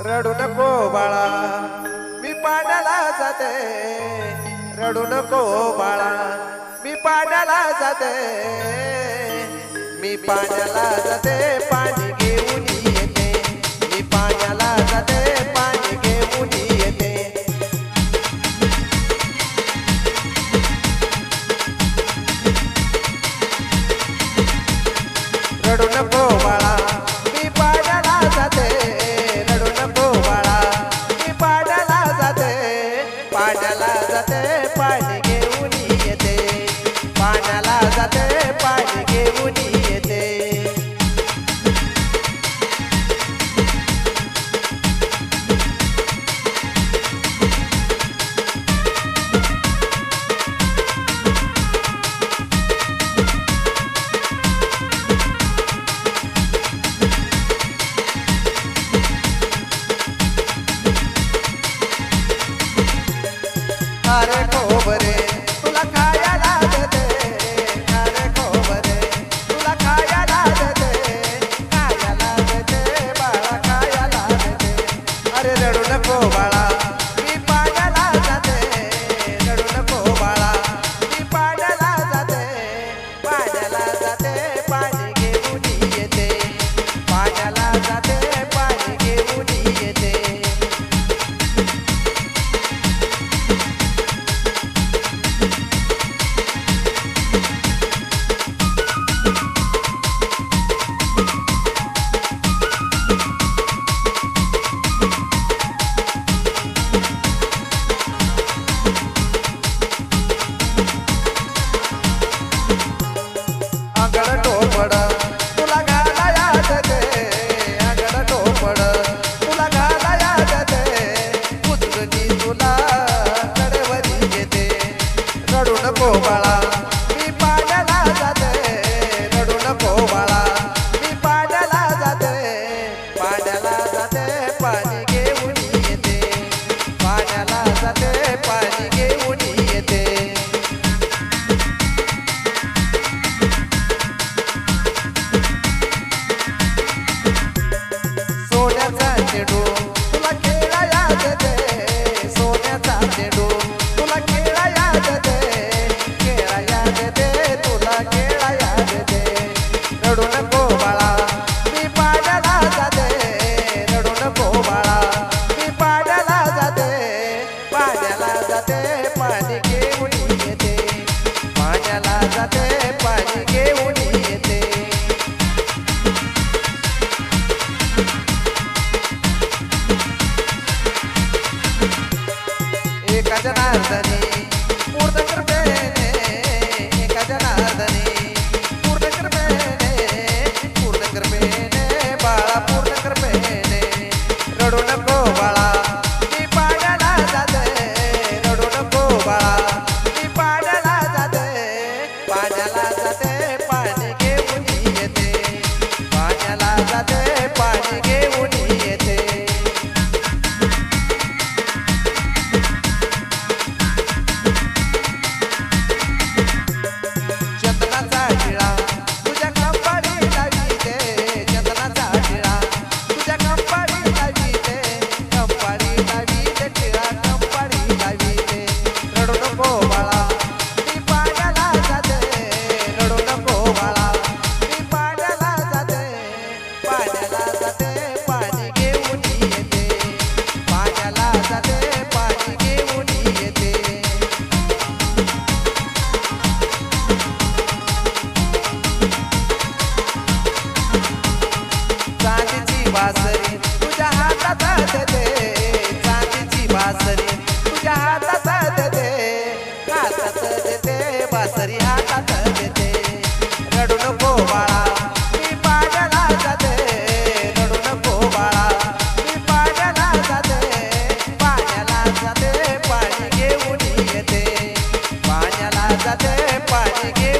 रडू नको बाळा. मी पाण्याला जाते. रडू नको बाळा. मी पाण्याला जाते. मी पाण्याला जाते. पाणी घेऊन अरे खोबरे तुला खायला देते अरे खोबरे तुला खायला देते खायला देते बाळा खायला देते अरे रडू नको बाळा मी पाण्याला जाते. रडू नको बाळा मी पाण्याला जाते. पाण्याला जाते पाणी जाते पाणी घेऊन येते. पाण्याला जाते पाणी घेऊन येते. एका जनार्दनी panela até pai